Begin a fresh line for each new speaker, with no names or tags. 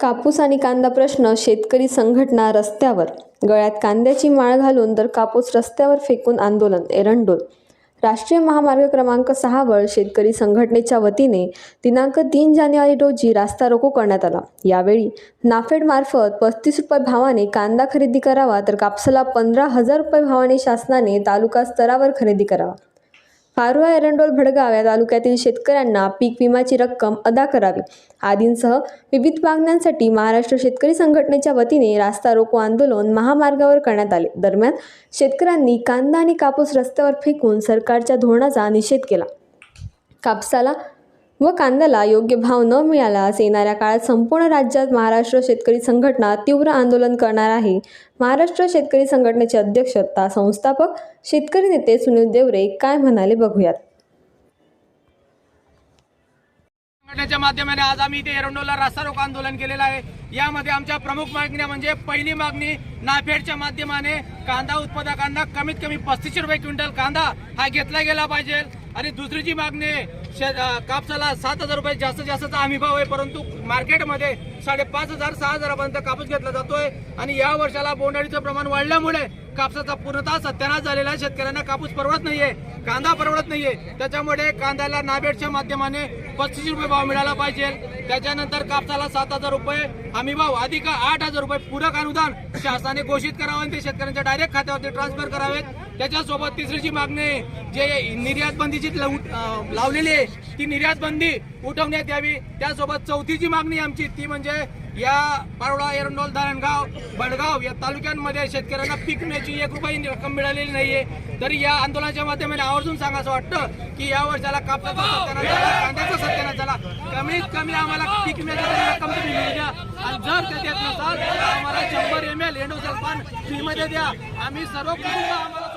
कापूस आणि कांदा प्रश्न शेतकरी संघटना रस्त्यावर. गळ्यात कांद्याची माळ घालून तर कापूस रस्त्यावर फेकून आंदोलन एरंडोल. राष्ट्रीय महामार्ग क्रमांक सहावर शेतकरी संघटनेच्या वतीने दिनांक तीन जानेवारी रोजी रास्ता रोको करण्यात आला. यावेळी नाफेडमार्फत पस्तीस रुपये भावाने कांदा खरेदी करावा तर कापसाला पंधरा हजार रुपये भावाने शासनाने तालुका स्तरावर खरेदी करावा. पारोळा एरंडोल भडगाव या तालुक्यातील शेतकऱ्यांना पीक विम्याची रक्कम अदा करावी. आदींसह विविध मागण्यांसाठी महाराष्ट्र शेतकरी संघटनेच्या वतीने रास्ता रोको आंदोलन महामार्गावर करण्यात आले. दरम्यान शेतकऱ्यांनी कांदा आणि कापूस रस्त्यावर फेकून सरकारच्या धोरणाचा निषेध केला. कापसाला व कांद्याला योग्य भाव न मिळाल्यास येणाऱ्या काळात संपूर्ण राज्यात महाराष्ट्र शेतकरी संघटना तीव्र आंदोलन करणार आहे. महाराष्ट्र शेतकरी संघटनेचे अध्यक्ष तथा संस्थापक शेतकरी नेते सुनील देवरे काय म्हणाले बघूयात.
संघटनेच्या माध्यमाने आज आम्ही इथे एरंडोला रास्ता रोको आंदोलन केलेलं आहे. यामध्ये आमच्या प्रमुख मागण्या म्हणजे पहिली मागणी नाफेडच्या माध्यमाने कांदा उत्पादकांना कमीत कमी पस्तीसशे रुपये क्विंटल कांदा हा घेतला गेला पाहिजे. आणि दुसरीची मागणी आहे, कापसाला सात हजार रुपये जास्तीत जास्तचा हमी भाव आहे परंतु मार्केटमध्ये साडेपाच हजार सहा हजारापर्यंत कापूस घेतला जातोय. आणि या वर्षाला बोंडाळीचं प्रमाण वाढल्यामुळे कापसाचा पूर्णतः सत्यानाश झालेला आहे. शेतकऱ्यांना कापूस परवडत नाहीये कांदा परवडत नाहीये. त्याच्यामुळे कांद्याला नाबेडच्या माध्यमाने पस्तीस रुपये भाव मिळाला पाहिजे. त्याच्यानंतर कापसाला सात हजार रुपये हमी भाव अधिक आठ हजार रुपये पूरक अनुदान शासनाने घोषित करावं आणि ते शेतकऱ्यांच्या डायरेक्ट खात्यावरती ट्रान्सफर करावेत. त्याच्यासोबत तिसरीची मागणी जे निर्यात बंदीची लावून- लावलेली आहे ती निर्यात बंदी उठवण्यात यावी. त्यासोबत चौथीची मागणी आमची ती म्हणजे या पारोळा एरंडोल धरणगाव बडगाव या तालुक्यांमध्ये शेतकऱ्यांना पीक विम्याची एक रुपये रक्कम मिळालेली नाहीये. तरी या आंदोलनाच्या माध्यमाने आवर्जून सांगायचं वाटतं की या वर्षाला कापसाचा सत्यानाश झाला कांद्याचा सत्यानाश झाला कमीत कमी आम्हाला पीक विम्याची रक्कम तुम्ही मिळू द्या. आणि जर ते देत नसाल आम्हाला शंभर एम एल एंडोसल्फान फ्रीमध्ये द्या. आम्ही सर्व कुटुंब आम्हाला